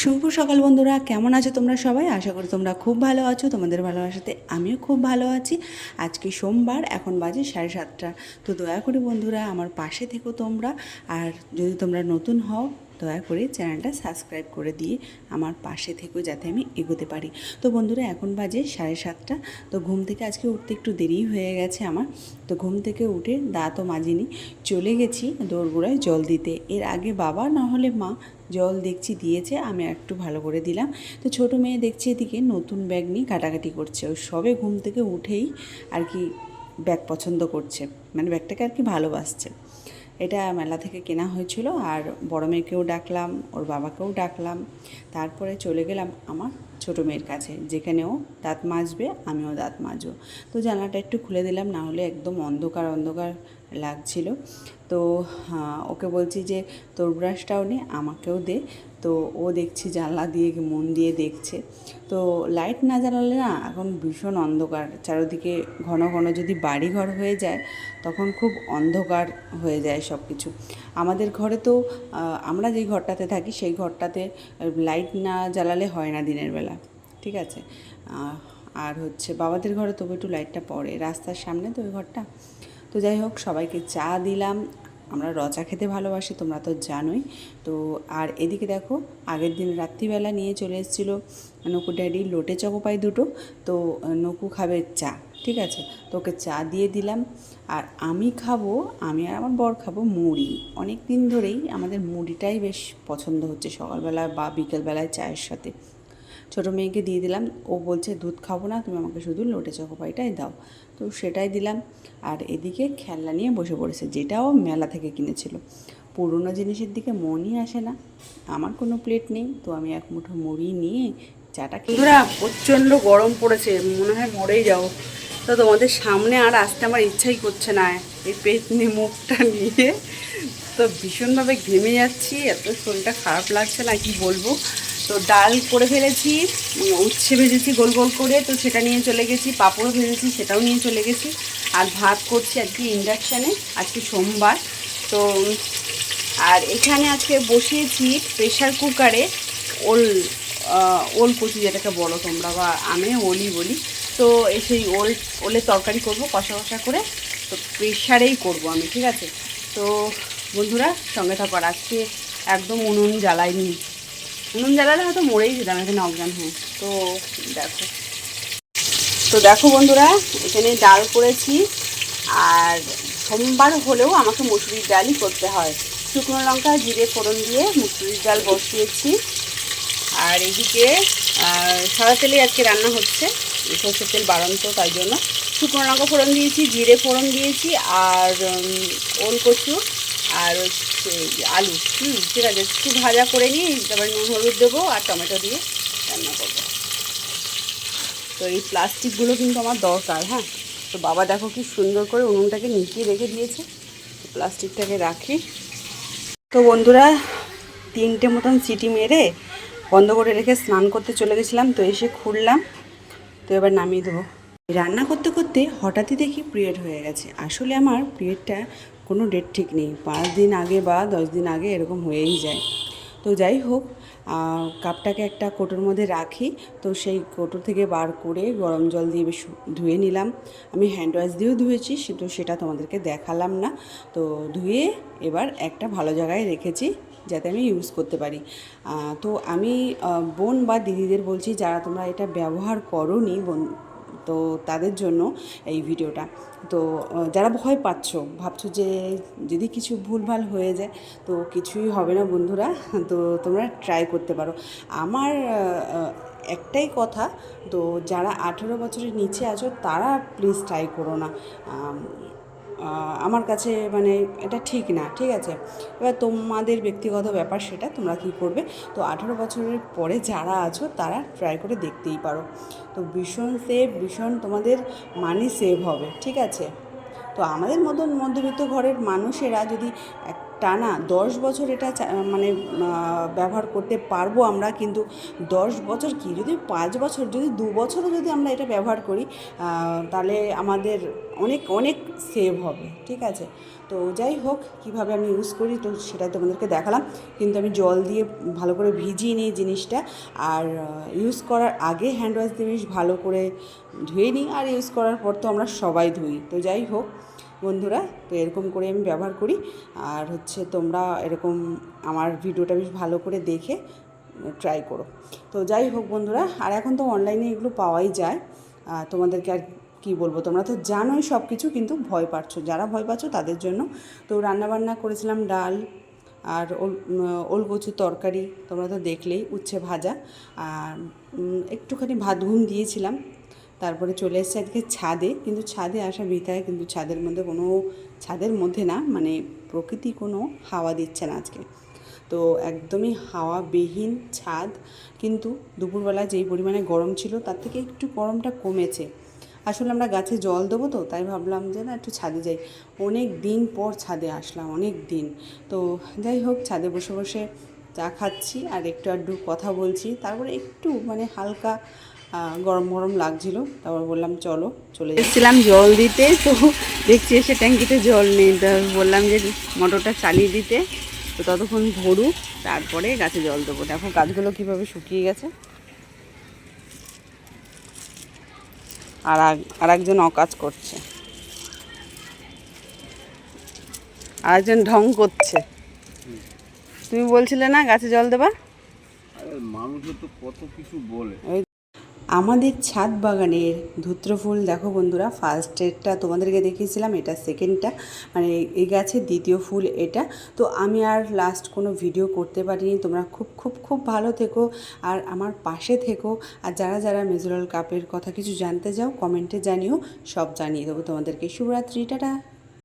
শুভ সকাল বন্ধুরা, কেমন আছো তোমরা সবাই? আশা করি তোমরা খুব ভালো আছো, তোমাদের ভালোবাসাতে আমিও খুব ভালো আছি। আজকে সোমবার, এখন বাজে সাড়ে সাতটা। তো দয়া করে বন্ধুরা, আমার পাশে থেকো তোমরা। আর যদি তোমরা নতুন হও দয়া করে চ্যানেলটা সাবস্ক্রাইব করে দিয়ে আমার পাশে থেকেও যাতে আমি এগোতে পারি। তো বন্ধুরা, এখন বাজে সাড়ে সাতটা। তো ঘুম থেকে আজকে উঠতে একটু দেরি হয়ে গেছে আমার। তো ঘুম থেকে উঠে দাঁতও মাজিনি, চলে গেছি দোরগোড়ায় জল দিতে। এর আগে বাবা না হলে মা জল দেখছি দিয়েছে, আমি একটু ভালো করে দিলাম। তো ছোট মেয়ে দেখছি এদিকে, নতুন ব্যাগ নিয়ে কাটাকাটি করছে। ও সবে ঘুম থেকে উঠেই আর কি ব্যাগ পছন্দ করছে। মানে ব্যাগটাকে আর কি ভালোবাসছে। এটা মেলা থেকে কেনা হয়েছিল আর বড় মেয়েকেও ডাকলাম, ওর বাবাকেও ডাকলাম। তারপরে চলে গেলাম আমার ছোটো মেয়ের কাছে যেখানেও দাঁত মাজবে, আমিও দাঁত মাজবো। তো জানলাটা একটু খুলে দিলাম, না হলে একদম অন্ধকার অন্ধকার লাগছিল। তো ওকে বলছি যে, তোর ব্রাশটাও নে, আমাকেও দে। তো ও দেখছি, জানলা দিয়ে মন দিয়ে দেখছে। তো লাইট না জ্বালালে না এখন ভীষণ অন্ধকার। চারিদিকে ঘন ঘন যদি বাড়ি ঘর হয়ে যায়, তখন খুব অন্ধকার হয়ে যায় সব কিছু আমাদের ঘরে তো আমরা যেই ঘরটাতে থাকি, সেই ঘরটাতে লাইট না জ্বালালে হয় না দিনের বেলা। ঠিক আছে? আর হচ্ছে বাবাদের ঘরে তবু একটু লাইটটা পড়ে। রাস্তার সামনে তো ওই ঘরটা। তো যাই হোক, সবাইকে চা দিলাম। আমরা রচা খেতে ভালোবাসি, তোমরা তো জানোই। তো আর এদিকে দেখো, আগের দিন রাত্রিবেলা নিয়ে চলে এসেছিল নকু ড্যাডি লোটে চকোপাই দুটো। তো নকু খাবে চা, ঠিক আছে? তো ওকে চা দিয়ে দিলাম। আর আমি খাব, আমি আর আমার বর খাব মুড়ি। অনেক দিন ধরেই আমাদের মুড়িটাই বেশ পছন্দ হচ্ছে সকালবেলা বা বিকেলবেলায় চায়ের সাথে। ছোটো মেয়েকে দিয়ে দিলাম। ও বলছে, দুধ খাব না, তুমি আমাকে শুধু লোটে চকোপাইটাই দাও। তো সেটাই দিলাম। আর এদিকে খেলনা নিয়ে বসে পড়েছে যেটাও মেলা থেকে কিনেছিল। পুরনো জিনিসের দিকে মনই আসে না। আমার কোনো প্লেট নেই, তো আমি এক মুঠো মুড়ি নিয়ে চাটা খেয়ে প্রচণ্ড গরম পড়েছে, মনে হয় মরেই যাও তো তোমাদের সামনে আর আসতে আমার ইচ্ছাই করছে না। এই পেতনি মুখটা নিয়ে। তো ভীষণভাবে ঘেমে যাচ্ছি, এত শরীরটা খারাপ লাগছে না, কি বলব? তো ডাল করে ফেলেছি উচ্ছে ভেজেছি গোল গোল করে, তো সেটা নিয়ে চলে গেছি, পাঁপড়ও ভেজেছি, সেটাও নিয়ে চলে গেছি, আর ভাত করছি আজকে ইন্ডাকশানে, আজকে সোমবার, তো, আর এখানে আজকে বসিয়েছি প্রেশার কুকারে ওল ওল কচি, যেটাকে বলো তোমরা, বা আমি ওলই বলি, তো সেই ওল, ওলের তরকারি করব, কষা কষা করে, তো প্রেশারেই করব আমি, ঠিক আছে? তো বন্ধুরা, সঙ্গে থাকার আজকে একদম উনুন জ্বালাইনি। উনুন জ্বালালে হয়তো মরেই যেতাম এখানে অজ্ঞান হয়ে। তো দেখো। তো দেখো বন্ধুরা, এখানে ডাল করেছি, আর সোমবার হলেও আমাকে মুসুরির ডালই করতে হয়। শুকনো লঙ্কা, জিরে, ফোড়ন দিয়ে মুসুরির ডাল বসিয়েছি। আর এদিকে সাদা তেলে আজকে রান্না হচ্ছে, সর্ষের তেল বাড়ন্ত, তাই জন্য। শুকনো লঙ্কা ফোড়ন দিয়েছি, জিরে ফোড়ন দিয়েছি, আর ওল কচু আর হচ্ছে আলু। হুম, ঠিক আছে, একটু ভাজা করে নিই তারপরে নুন, হলুদ দেবো আর টমেটো দিয়ে রান্না করব। তো এই প্লাস্টিকগুলো কিন্তু আমার দরকার হ্যাঁ? তো বাবা দেখো কি সুন্দর করে উনুনটাকে নিচিয়ে রেখে দিয়েছে। প্লাস্টিকটাকে রাখি। তো বন্ধুরা, তিনটে মতন সিটি মেরে বন্ধ করে রেখে স্নান করতে চলে গেছিলাম, তো এসে খুললাম। তো এবার নামিয়ে দেবো। রান্না করতে করতে হঠাৎই দেখি পিরিয়ড হয়ে গেছে। আসলে আমার পিরিয়ডটা কোনো ডেট ঠিক নেই। পাঁচ দিন আগে বা দশ দিন আগে এরকম হয়েই যায়। তো যাই হোক কাপটাকে একটা কোটোর মধ্যে রাখি। তো সেই কোটো থেকে বার করে গরম জল দিয়ে ধুয়ে নিলাম। আমি হ্যান্ড ওয়াশ দিয়েও ধুয়েছি কিন্তু সেটা তোমাদেরকে দেখালাম না। তো ধুয়ে এবার একটা ভালো জায়গায় রেখেছি যাতে আমি ইউজ করতে পারি। তো আমি বোন বা দিদিদের বলছি, যারা তোমরা এটা ব্যবহার করো নি বোন তো তাদের জন্য এই ভিডিওটা। তো যারা ভয় পাচ্ছ, ভাবছ যে যদি কিছু ভুলভাল হয়ে যায়, তো কিছুই হবে না বন্ধুরা, তো তোমরা ট্রাই করতে পারো। আমার একটাই কথা, তো যারা আঠেরো বছরের নিচে আছো, তারা প্লিজ ট্রাই করো না। আমার কাছে মানে এটা ঠিক না, ঠিক আছে? এবার তোমাদের ব্যক্তিগত ব্যাপার সেটা, তোমরা কী করবে? তো আঠেরো বছরের পরে যারা আছো, তারা ট্রাই করে দেখতেই পারো। তো ভীষণ সেভ ভীষণ তোমাদের মানি সেভ হবে, ঠিক আছে? তো আমাদের মতন মধ্যবিত্ত ঘরের মানুষেরা যদি এক টানা দশ বছর এটা মানে ব্যবহার করতে পারব আমরা, কিন্তু দশ বছর কি? যদি পাঁচ বছর, যদি দু বছরও যদি আমরা এটা ব্যবহার করি তাহলে আমাদের অনেক অনেক সেভ হবে, ঠিক আছে? তো যাই হোক, কীভাবে আমি ইউজ করি, তো সেটা তোমাদেরকে দেখালাম। কিন্তু আমি জল দিয়ে ভালো করে ভিজিয়ে নিই জিনিসটা, আর ইউজ করার আগে হ্যান্ড ওয়াশ দিয়ে বেশ ভালো করে ধুয়ে নিই, আর ইউজ করার পর তো আমরা সবাই ধুই। তো যাই হোক বন্ধুরা, তো এরকম করে আমি ব্যবহার করি। আর হচ্ছে তোমরা এরকম আমার ভিডিওটা বেশ ভালো করে দেখে ট্রাই করো। তো যাই হোক বন্ধুরা, আর এখন তো অনলাইনে এগুলো পাওয়াই যায়। তোমাদেরকে আর কি বলব, তোমরা তো জানোই সব কিছু কিন্তু ভয় পাচ্ছ। যারা ভয় পাচ্ছ তাদের জন্য, তো রান্নাবান্না করেছিলাম ডাল আর ওল কচুর তরকারি, তোমরা তো দেখলেই, উচ্ছে ভাজা। আর একটুখানি ভাত ঘুম দিয়েছিলাম। তারপরে চলে এসেছে আজকে ছাদে, কিন্তু ছাদে আসা বিতায় কিন্তু ছাদের মধ্যে কোনো, ছাদের মধ্যে না মানে প্রকৃতি কোনো হাওয়া দিচ্ছে না আজকে। তো একদমই হাওয়া বিহীন ছাদ, কিন্তু দুপুরবেলা যেই পরিমাণে গরম ছিল তার থেকে একটু গরমটা কমেছে। আসলে আমরা গাছে জল দেবো তো, তাই ভাবলাম যে না একটু ছাদে যাই। অনেক দিন পর ছাদে আসলাম, অনেক দিন। তো যাই হোক, ছাদে বসে বসে চা খাচ্ছি আর একটু আধটু কথা বলছি। তারপরে একটু মানে হালকা গরম গরম লাগছিল। তারপর বললাম, চলো চলে এসেছিলাম জল দিতে, তো দেখছি এসে ট্যাঙ্কিতে জল নেই। বললাম যে মোটরটা চালিয়ে দিতে। তো ততক্ষণ ভরুক তারপরে গাছে জল দেবো। দেখো গাছগুলো কীভাবে শুকিয়ে গেছে। আর আর একজন অকাজ করছে। আর একজন ঢং করছে। তুমি বলছিলে না গাছে জল দেবা আরে তো কত কিছু বলে। আমাদের ছাদ বাগানের ধূত্র ফুল দেখো বন্ধুরা ফার্স্ট ফার্স্টেরটা তোমাদেরকে দেখিয়েছিলাম এটা সেকেন্ডটা মানে এই গাছের দ্বিতীয় ফুল এটা। তো আমি আর লাস্ট কোনো ভিডিও করতে পারিনি। তোমরা খুব খুব খুব ভালো থেকো আর আমার পাশে থেকো। আর যারা যারা মেজুরাল কাপের কথা কিছু জানতে চাও কমেন্টে জানিও সব জানিয়ে দেবো তোমাদেরকে। শুভরাত্রি টাটা।